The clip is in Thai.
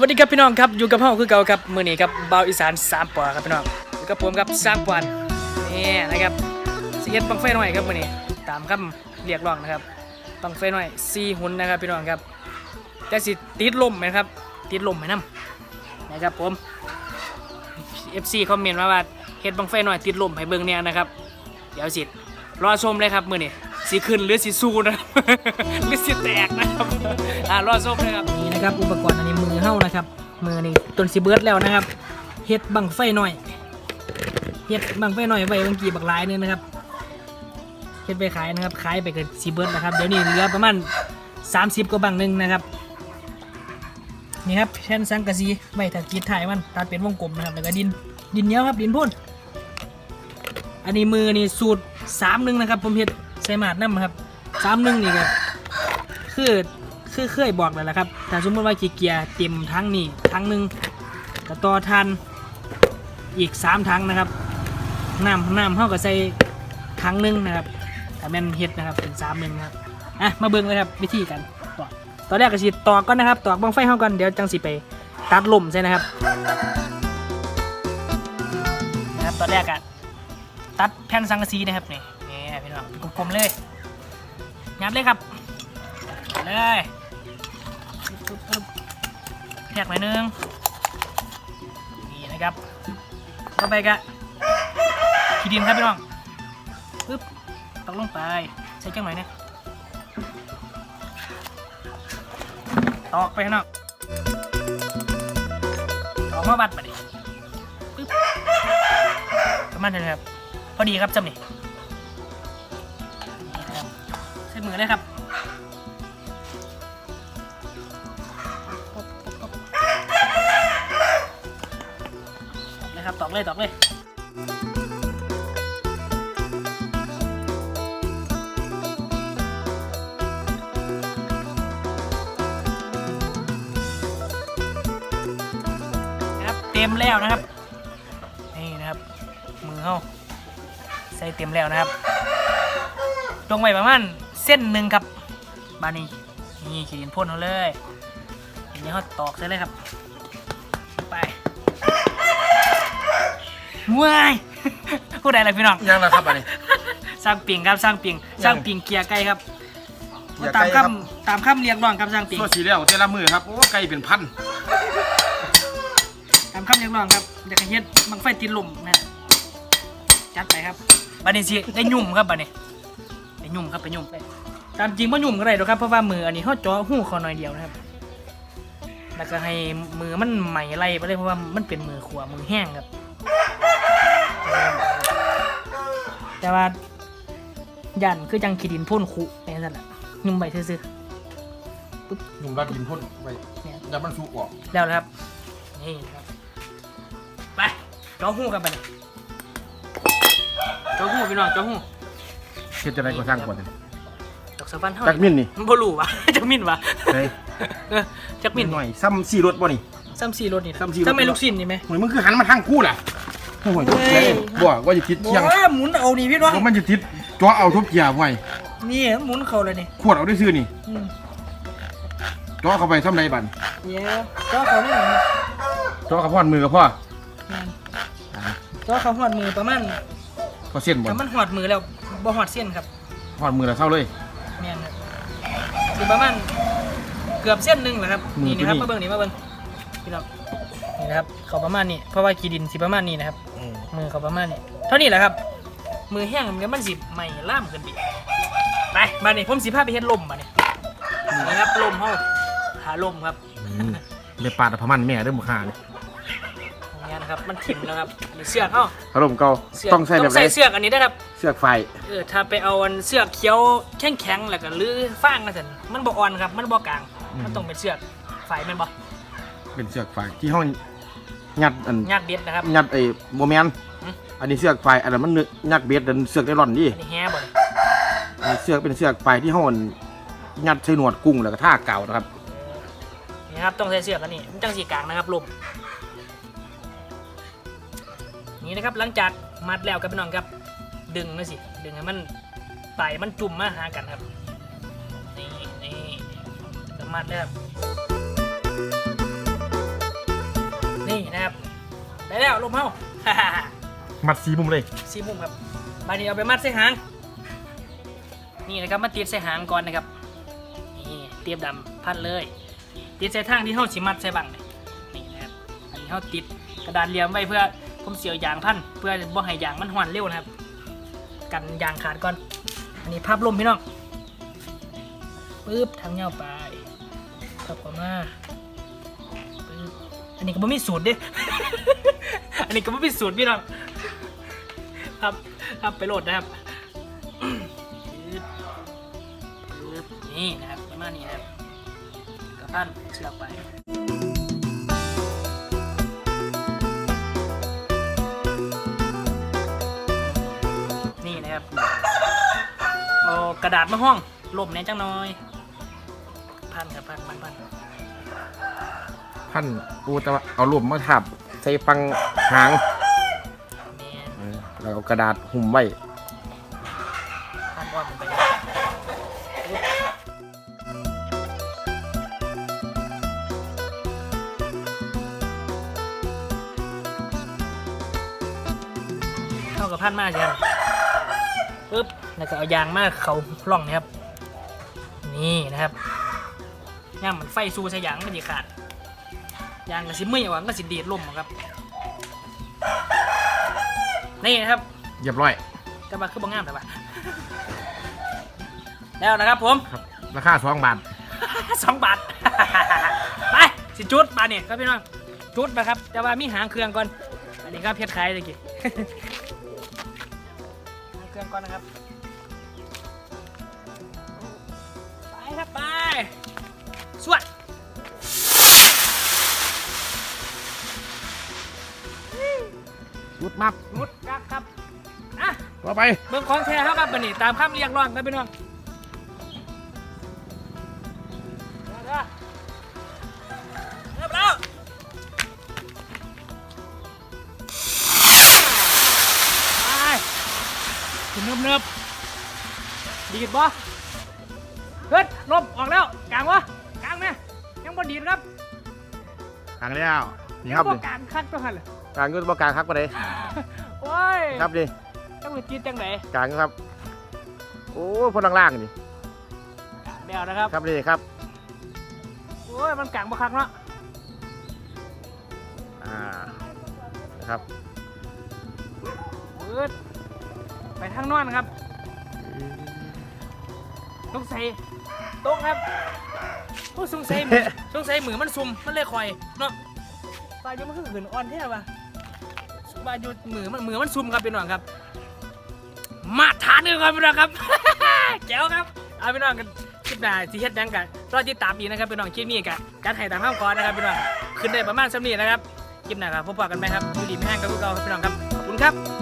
วัสดีครับพี่น้องครับอยู่กับพ่อคือเก่าครับมือนี้ครับเบาวอีสานสามปอครับพี่น้องอยู่กับผมครับสร้างปอนนี่นะครับสีเฮ็ดบังไฟหน่อยครับมือนี้ตามคำเรียกร้องนะครับบังไฟหน่อยซีหุ่นนะครับพี่น้องครับแต่สิติดลมไหมครับติดลมไหมน้ำนะครับผม FC คอมเมนต์มาว่าเฮ็ดบังไฟหน่อยติดลมให้เบิ่งเนี่ยนะครับ เดี๋ยวสิรอชมเลยครับมือนี้ สีขึ้นหรือสีสู้นะ หรือสีแตกนะครับอ่ารอชมเลยครับนี่นะครับ อุปกรณ์อันนี้มือเฮ้านะครับ มือนี่ต้นสีเบิร์ดแล้วนะครับเฮ็ดบังไฟหน่อยเฮ็ดบังไฟหน่อยไว้บางกี่บักหลายนึงนะครับเฮ็ดไปขายนะครับขายไปเกิดสีเบิร์ดนะครับเดี๋ยวนี้เหลือประมาณ 30กว่าบังหนึงนะครับนี่ครับแผ่นสังกะสีไว้ถ้ากีดถ่ายมันตัดเป็นวงกลมนะครับแล้วก็ดินดินเนียครับดินพ่นอันนี้มือนี่สูตรสามหนึ่งนะครับผมเฮ็ด ใส่หมาดน้ำครับสามหนึ่งนี่ก็คือคือเคยบอกแล้วละครับถ้าสมมติว่าขีเกียจเต็มทั้งนี่ทั้งหนึ่งก็ต่อทันอีกสามทั้งนะครับน้ำน้ำเท่ากับใส่ทั้งหนึ่งนะครับแต่แม่นเฮ็ดนะครับเป็นสามหนึ่งครับอะมาเบิ่งเลยครับวิธีกันตอกตอนแรกก็สิตอกก่อนนะครับตอกบังไฟเข้ากันเดี๋ยวจังสิไปตัดลมใช่นะครับนะครับตอนแรกอะตัดแผ่นสังกะสีนะครับนี่ นี่พี่น้องเป็นกลมๆเลยยัดเลยครับเลยแทกหน่อยนึงนี่นะครับต่อไปก็ขี้ดินครับพี่น้องปึ๊บตกลงไปใส่จังหน่อยนะตอกไปข้างนอกตอกมาบัดมาดิปึ๊บประมาณนี้นครับ พอดีครับจำนี่ ใช้มือเลยครับปุ๊บปุ๊บปุ๊บตอกเลยครับตอกเลยตอกเลยนะครับเต็มแล้วนะครับ นี่นะครับ มือเข้าใส่เต็มแล้วนะครับตรงไว้ประมาณ ส้นหนึ่งครับบานี้นี่ขีดพ่นเขาเลยทีนี้เขาตอกใส่เลยครับ ไปว้ายผู้ใดล่ะพี่น้องยังนะครับอันนี้ สร้างปิงครับสร้างปิงสร้างปิงเกียร์ไก่ครับเกียร์ตาไก่มครับ คำตามคำเรียกร้องครับสร้างปิงตัวสีแล้วแต่ละมือครับโอ้ไก่เป็นพันตามคำเรียกร้องครับเด็กเฮ็ดบังไฟติดลมนะฮะจัดไปครับบัดนี้สิได้ยุ่มครับบัดนี้ได้ ยุ่มครับไปยุ่มไปตามจริงว่ายุ่มก็ได้หรอกครับเพราะว่ามืออันนี้เขาเจ่อหูเขาหน่อยเดียวนะครับ แล้วก็ให้มือมันใหม่ไล่ไปเลยเพราะว่ามันเป็นมือขวามือแห้งครับ แต่ว่ายันคือจังขีดินพ่นคุไปนั่นแหละยุ่มไปซื่อหนุ่มรัดดินพ่นไปๆเนี่ยยับมันสูกออกแล้วนะครับนี่ครับไปจ้อหูกันไปเลยจ้อหูพี่น้องจ้อหู เฮ็ดจะได้ก็สร้างก่อนเลยดอกสะพันเท่าจักมินนี่มันบ่รู้วะ จักมินวะเฮ้ย เออจักมินหน่อยซ้ำสี่รถบ่นี่ ซ้ำสี่รถนี่ซ้ำสี่รถ ซ้ำไม่ลูกชิ้นนี่ไหมหน่อยมึงคือหันมาทางกูล่ะโอ้ยเฮ้ยเกียร์บ่ว่าจะติดบอเคียงว่าหมุนเอานี่พี่น้องว่ามันจะติดจ้อเอาทุบเกียร์ไว้นี่หมุนเขาเลยนี่ขวดเอาได้ซื้อนี่อืมจ้อเข้าไปซ้ำไรบันเดี๋ยวจ้อเขานี่หน่อยจ้อกับพ่อนมือกับพ่อนั่นจ้อเขาหอดมือประมาณพอเส้นบ่ แต่มันหอดมือแล้ว บ่หอดเส้นครับพ่อนมือแล้วเศร้าเลย แม่นครับสิประมาณเกือบเส้นหนึ่งแหละครับมือนี่นะครับตัวนี้ มาเบิ่งนี่มาเบิ่งพี่น้องนี่นะครับเขาประมาณนี้เพราะว่ากีดินสิประมาณนี้นะครับ มือเขาประมาณนี้เท่านี้แหละครับ มือแห้งมันก็มันสิใหม่ล่ามขึ้นไปไปมาเนี่ผมสิพาไปเฮ็ดลมมาเนี่ยนี่ครับลมเฮาหาลมครับเดี๋ยวปาดพมันแม่เด้อหมกหาเลยอย่างเงี้ย นะครับมันถิ่มแล้วครับนี่เสือกเฮาพัดลมเก่าเสือกต้องใส่แบบต้องไหนใส่เสือกอันนี้นะครับเสือกไฟเออถ้าไปเอาอันเสือกเขียวแข็งแข็งๆแล้วก็ลื้อฟางนั่นสิมันบ่อ่อนครับมันบ่กลาง มันต้องเป็นเสือกไฟแม่นบ่เป็นเสือกไฟที่ห้องยัดอันยากเด็ดนะครับยัดไอ้โมแมนหืมอันนี้เสือกไฟอันนั้นมันนึกยักเบ็ดอันเสือกได้ร่อนดิอันนี้แฮบ่เนี่ยอันนี้เสือกเป็นเสือกไฟที่ห้องยัดใส่หนวดกุ้งแล้วก็ท่าเก่านะครับนี่ครับต้องใส่เสือกอันนี้มันจังสีกลางนะครับลม นี่นะครับหลังจากมัดแล้วกับพี่น้องครับดึงนะสิดึงให้มันไตมันจุ่มมาหากันครับนี่นี่แล้วมัดเลยครับแล้วลมเฮามัดสีมุมเลยสีมุมครับบานี้เอาไปมัดใส่หางนี่นะครับมาติดใส่หางก่อนนะครับนี่เตรียมดำพันเลย ติดใส่ทางที่เฮาสิมัดใส่บังเลยนี่นะครับอันนี้เฮาติดกระดานเหลี่ยมไว้เพื่อ ผมเสียวยางพันเพื่อบ่ให้ยางมันหวนเร็วนะครับ กันยางขาดก่อน อันนี้ภาพลมพี่น้องปึ๊บทางเงาไปขับเข้ามาปึ๊บอันนี้ก็ไม่มีสูตรเด้อันนี้ก็ไม่มีสูตรพี่น้องครับครับไปโหลดนะครับปึ๊บปึ๊บนี่นะครับประมาณนี้นะครับกระพันเชือกไป กระดาษมาห้องลมเนี่ยจังน้อยพันครับพันพันพันพันปูแต่ว่าเอาลมมาทับใส่ฟังหางแม่นเออแล้วเอากระดาษหุ้มไว้พันอ้อมลงไปเข้ากับพันมากใช่ไหมปึ๊บ แล้วก็เอายางมาเขาล่องนะครับ นี่นะครับย่างเหมือนไฟซูใส่ยางมันจะขาดยางก็สิไม่หวังก็สิดีดลมอะครับ นี่นะครับเรียบร้อยจะมาคือบางงามแต่ว่าแล้วนะครับผมครับราคาสองบาทสองบาท ไปสิจุดบาทเนี่ยครับพี่น้องจุดนะครับ แต่ว่ามีหางเครื่องก่อน อันนี้ก็เพชรขายเลยกี่หางเครื่องก่อนนะครับ ครับไปสวดรุดมับจุดครับครับอะต่อไปเบิ่งของแท้ครับบัดนี้ตามคำเรียกร้องครับพี่น้องเด้อเริ่มแล้วไปขึ้นเนิบเนิบๆดีดบ่ เฮ้ยลมออกแล้วกลางวะกลางไหมยังบ่ดีดครับกลางแล้วนี่ครับบ่นี่กลางคักตัวหันเลยกลางก็บ่กลางครับมาเลยโอ้ยครับนี่ต้องไปจีดจังไหนกลางครับ โอ้พนล่างๆนี่เดี๋ยวนะครับครับนี่ครับโอ้ยมันกลางบ่คักเนาะอ่านะครับเอิดไปทางนอนครับต้องใส่โต๊ะครับโอ้สงสัยมือสงสัยมือมันซุ่มมันเลยคอยเนาะปลายุมันคือขืนอ่อนแท้ปะปลายุมือมันมือมันซุ่มครับพี่น้องครับ มาทานกันครับพี่น้องครับแจ๋วครับเอาพี่น้องกันคลิปหน้าสิเฮ็ดหยังกันรอติดตามอีกนะครับพี่น้องคลิปนี้กันการถ่ายตามห้ามก่อนนะครับพี่น้องขึ้นได้ประมาณสำนีนะครับคลิปหน้าครับพบกันไหมครับดูดีไม่แห้งกับพวกเราครับพี่น้องครับขอบคุณครับ